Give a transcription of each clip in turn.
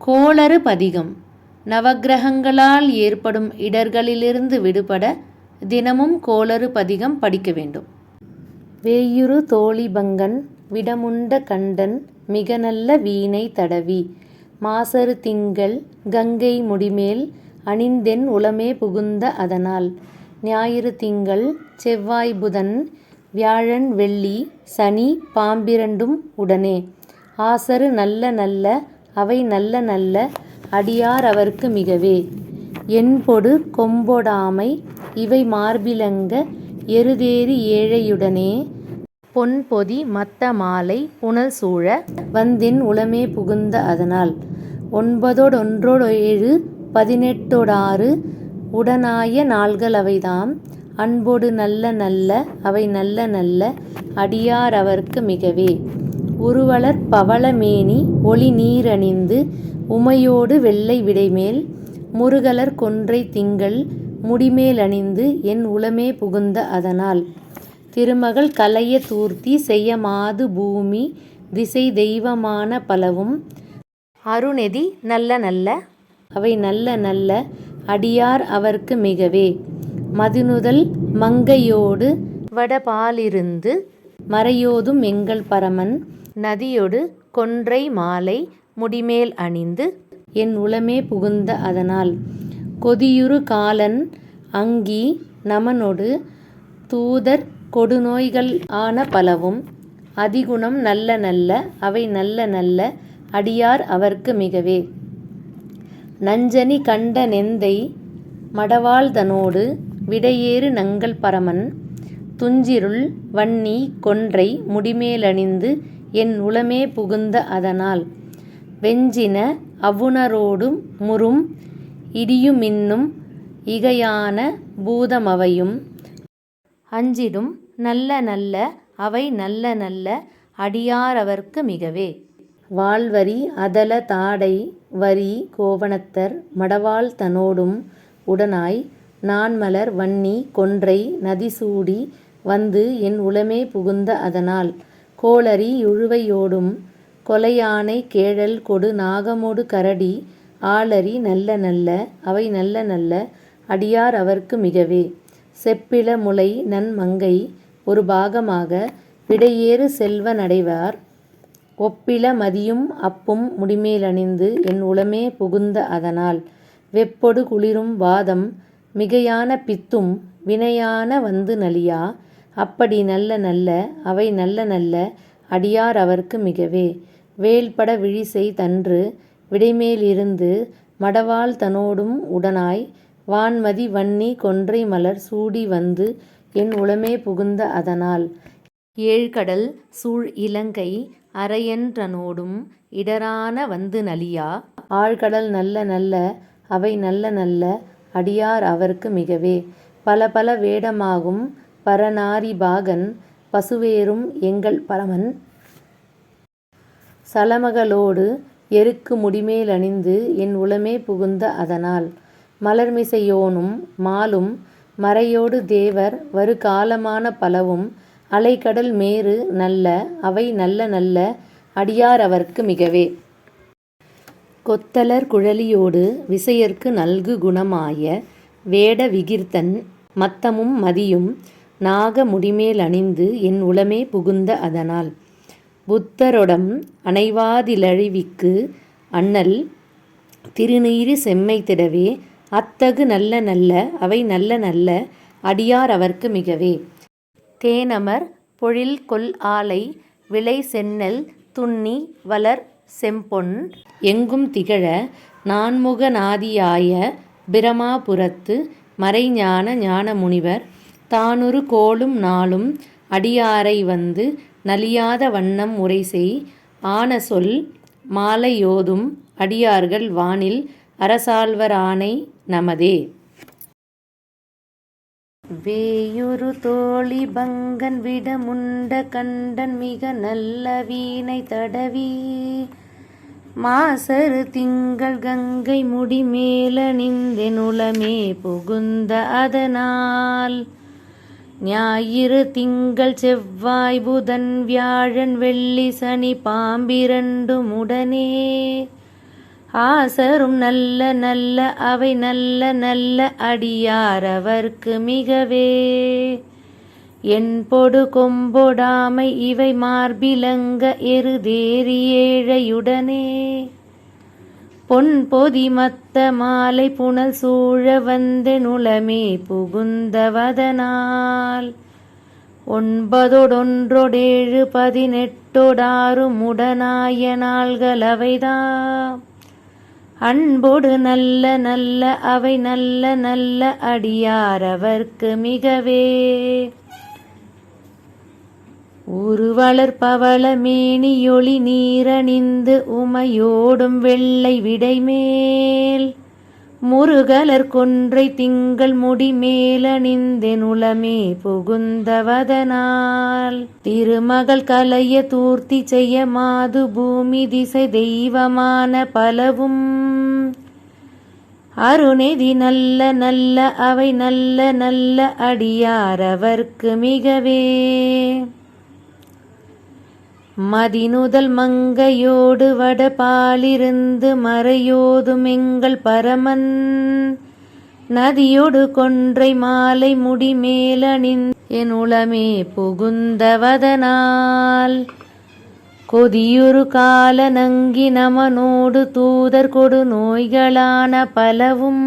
கோளறு பதிகம். நவக்கிரகங்களால் ஏற்படும் இடர்களிலிருந்து விடுபட தினமும் கோளறு பதிகம் படிக்க வேண்டும். வேயுரு தோழிபங்கன் விடமுண்ட கண்டன் மிக நல்ல வீணை தடவி மாசறு திங்கள் கங்கை முடிமேல் அணிந்தென் உளமே புகுந்த அதனால் ஞாயிறு திங்கள் செவ்வாய் புதன் வியாழன் வெள்ளி சனி பாம்பிரண்டும் உடனே ஆசரு நல்ல நல்ல அவை நல்ல நல்ல அடியார் அவர்க்கு மிகவே. என்பொடு கொம்பொடாமை இவை மார்பிலங்க எருதேறி ஏழையுடனே. பொன்பொதி மத்த மாலை புனல் சூழ வந்தின் உளமே புகுந்த அதனால். ஒன்பதொடொன்றொடேழு பதினெட்டோடாறு உடனாய நாள்கள் அவைதாம். அன்பொடு நல்ல நல்ல அவை நல்ல நல்ல அடியார் அவர்க்கு மிகவே. உருவளர் பவளமேனி ஒளிநீரணிந்து உமையோடு வெள்ளை விடைமேல் முருகலர் கொன்றை திங்கள் முடிமேலணிந்து என் உளமே புகுந்த அதனால். திருமகள் கலைய தூர்த்தி செய்ய மாது பூமி திசை தெய்வமான பலவும் அருணெதி நல்ல நல்ல அவை நல்ல நல்ல அடியார் அவர்க்கு மிகவே. மதிநுதல் மங்கையோடு வடபாலிருந்து மறையோதும் எங்கள் பரமன் நதியொடு கொன்றை மாலை முடிமேல் அணிந்து என் உளமே புகுந்த அதனால். கொதியுறு காலன் அங்கி நமனொடு தூதர் கொடுநோய்கள் ஆன பலவும் அதிகுணம் நல்ல நல்ல அவை நல்ல நல்ல அடியார் அவர்க்கு மிகவே. நஞ்சனி கண்ட நெந்தை மடவாள்தனோடு விடையேறு நங்கள் பரமன் துஞ்சிருள் வன்னி கொன்றை முடிமேலணிந்து என் உளமே புகுந்த அதனால். வெஞ்சின அவுணரோடும் முறும் இடியுமின்னும் இகையான பூதமவையும். அஞ்சிடும் நல்ல நல்ல அவை நல்ல நல்ல அடியாரவர்க்கு மிகவே. வாள்வரி அதல தாடை வரி கோவணத்தர் மடவாள் தனோடும் உடனாய் நாண்மலர் வன்னி கொன்றை நதிசூடி வந்து என் உளமே புகுந்த அதனால். கோளரி யுழுவையோடும் கொலையானை கேழல் கொடு நாகமொடு கரடி ஆளரி நல்ல நல்ல அவை நல்ல நல்ல அடியார் அவர்க்கு மிகவே. செப்பிள முலை நன் மங்கை ஒரு பாகமாக விடையேறு செல்வ நடைவார். ஒப்பில மதியும் அப்பும் முடிமேலணிந்து என் உளமே புகுந்த அதனால். வெப்பொடு குளிரும் வாதம் மிகையான பித்தும் வினையான வந்து நலியா. அப்படி நல்ல நல்ல அவை நல்ல நல்ல அடியார் அவர்க்கு மிகவே. வேல்பட விழிசெய் தன்று விடைமேலிருந்து மடவாள் தனோடும் உடனாய் வான்மதி வன்னி கொன்றை மலர் சூடி வந்து என் உளமே புகுந்த அதனால். ஏழ்கடல் சூழ் இலங்கை அரையன்றனோடும் இடரான வந்து நலியா. ஆழ்கடல் நல்ல நல்ல அவை நல்ல நல்ல அடியார் அவர்க்கு மிகவே. பல பல வேடமாகும் பரநாரிபாகன் பசுவேறும் எங்கள் பரமன். சலமகளோடு எருக்கு முடிமேலணிந்து என் உளமே புகுந்த அதனால். மலர்மிசையோனும் மாலும் மறையோடு தேவர் வருகாலமான பலவும் அலைக்கடல் மேரு நல்ல அவை நல்ல நல்ல அடியார் அவர்க்கு மிகவே. கொத்தலர் குழலியோடு விசையர்க்கு நல்கு குணமாய வேட விகிர்த்தன் மத்தமும் மதியும் நாக முடிமேல் அணிந்து என் உளமே புகுந்த அதனால். புத்தரொடம் அணைவாதிலழிவிக்கு அண்ணல் திருநீறு செம்மை திடவே அத்தகு நல்ல நல்ல அவை நல்ல நல்ல அடியார் அவர்க்கு மிகவே. தேனமர் பொழில் கொல் ஆலை விளை சென்னல் துண்ணி வளர் செம்பொன். எங்கும் திகழ நான்முகநாதியாய பிரமாபுரத்து மறைஞான ஞானமுனிவர் தானொரு கோளும் நாளும் அடியாரை வந்து நலியாத வண்ணம் உரைசெய் ஆன சொல் மாலையோதும் அடியார்கள் வானில் அரசாழ்வரானை நமதே. வேயுரு தோழி பங்கன் விடமுண்ட கண்டன் மிக நல்ல வீணை தடவி மாசரு திங்கள் கங்கை முடிமேலணிந்தெனுளமே புகுந்த அதனால் ஞாயிறு திங்கள் செவ்வாய் புதன் வியாழன் வெள்ளி சனி பாம்பிரண்டும் உடனே. ஆசரும் நல்ல நல்ல அவை நல்ல நல்ல அடியார் அவர்க்கு மிகவே. என் பொடு கொம்பொடாமை இவை மார்பிலங்க எருதேறி ஏழையுடனே. பொன் பொதி மத்த மாலை புனல் சூழ வந்த நுளமே புகுந்தவதனால். ஒன்பதொடொன்றொடேழு பதினெட்டொடாறு முடனாய நாள்கள் அவைதாம் அன்பொடு நல்ல நல்ல அவை நல்ல நல்ல அடியார் அவர்க்கு மிகவே. உருவளர் பவளமேனியொளி நீரணிந்து உமையோடும் வெள்ளை விடைமேல். முருகலர் கொன்றை திங்கள் முடிமேலணிந்தெனுளமே புகுந்தவதனால். திருமகள் கலைய தூர்த்தி செய்ய மாது பூமி திசை தெய்வமான பலவும். அருணெதி நல்ல நல்ல அவை நல்ல நல்ல அடியாரவர்க்கு மிகவே. மதினுதல் மங்கையோடு வடபாலிருந்து மறையோதும் எங்கள் பரமன். நதியொடு கொன்றை மாலை முடிமேலணின் என் உளமே புகுந்தவதனால் கொதியுறு கால நங்கி நமனோடு தூதர் கொடு நோய்களான பலவும்.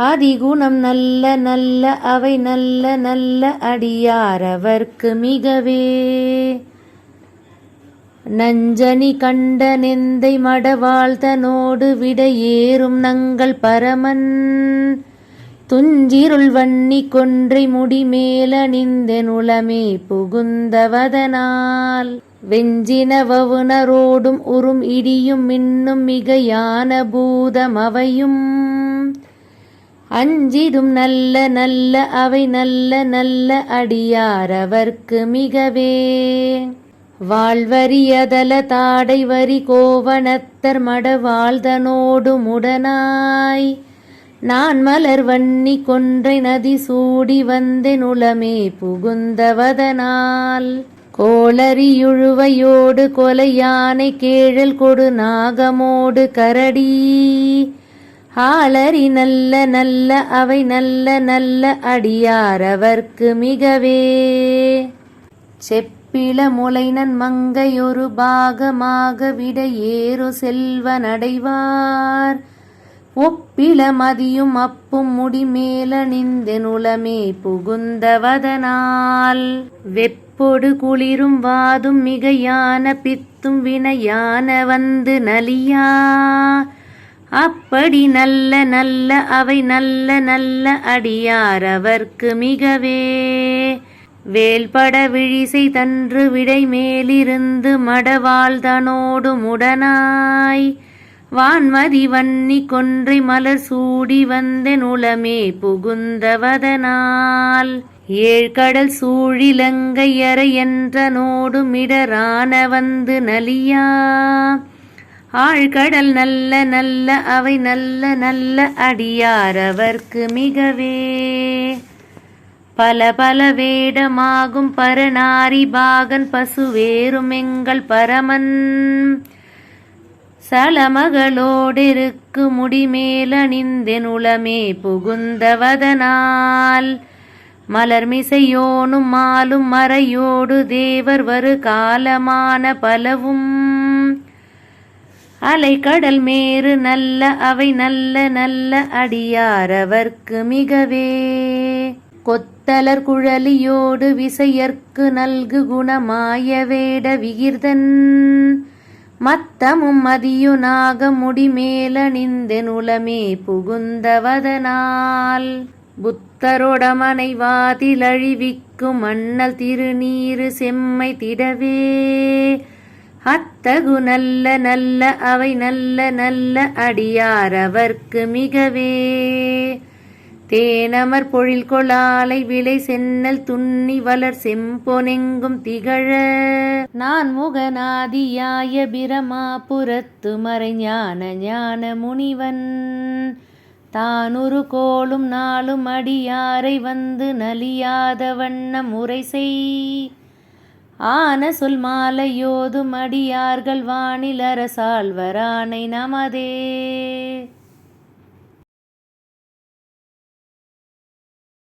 அதிகுணம் நல்ல நல்ல அவை நல்ல நல்ல அடியாரவர்க்கு மிகவே. நஞ்சனி கண்ட நெந்தை மடவாழ்த்தனோடு விடையேறும் நங்கள் பரமன். துஞ்சிருள் வன்னி கொன்றை முடிமேலணிந்தெனுளமே புகுந்தவதனால் வெஞ்சினவவுணரோடும் உறும் இடியும் மின்னும் மிகையான பூதம் அவையும். அஞ்சிதும் நல்ல நல்ல அவை நல்ல நல்ல அடியாரவர்க்கு மிகவே. வாழ்வரியதல தாடை வரி கோவணத்தர் மட வாழ்தனோடு முடனாய். நான் மலர் வன்னி கொன்றை நதி சூடி வந்தேன் உளமே புகுந்தவதனால். கோளரியுழுவையோடு கொலை யானை கேழல் கொடு நாகமோடு கரடி. ஆளரி நல்ல நல்ல அவை நல்ல நல்ல அடியாரவர்க்கு மிகவே. செப்பிள முளைனன் மங்கையொரு பாகமாக விட ஏறு செல்வனடைவார். ஒப்பிள மதியும் அப்பும் முடிமேலணிந்தெனுளமே புகுந்தவதனால். வெப்பொடு குளிரும் வாதும் மிகையான பித்தும் வினையான வந்து நலியா. அப்படி நல்ல நல்ல அவை நல்ல நல்ல அடியார் அவர்க்கு மிகவே வேல்பட விழிசை தன்று விடை மேலிருந்து மடவாழ்தனோடு முடனாய். வான்மதி வன்னி கொன்றை மலர் சூடி வந்த நுளமே புகுந்தவதனால் ஏழ்கடல் சூழிலங்கையறை என்றனோடு மிடரான வந்து நலியா. ஆழ்கடல் நல்ல நல்ல அவை நல்ல நல்ல அடியாரவர்க்கு மிகவே. பல பல வேடமாகும் பரநாரி பாகன் பசுவேறும் எங்கள் பரமன். சலமகளோடிருக்கு முடிமேலணிந்தெனுளமே புகுந்தவதனால் மலர்மிசையோனும் மாலும் மறையோடு தேவர் வரு காலமான பலவும். அலை கடல் மேறு நல்ல அவை நல்ல நல்ல அடியாரவர்க்கு மிகவே. கொத்தலர் குழலியோடு விசையர்க்கு நல்கு குணமாய வேட விகிர்தன். மத்தமும் மதியுனாக முடிமேலணிந்தெனுளமே புகுந்தவதனால். புத்தரொடமனை வாதிலழிவிக்கும் மன்னல் திருநீரு செம்மை திடவே. அத்தகு நல்ல நல்ல அவை நல்ல நல்ல அடியார் அவர்க்கு மிகவே. தேனமர் பொழில் கொளாலை விளை சென்னல் துண்ணி வளர் செம்பொனெங்கும் திகழ. நான் முகநாதியாய பிரமாபுரத்து மறைஞான ஞான முனிவன். தானுரு கோளும் நாளும் அடியாரை வந்து நலியாத வண்ணம் உரை செய். ஆன சொல் மாலையோதும் அடியார்கள் வானிலரசால்வரானை நமதே.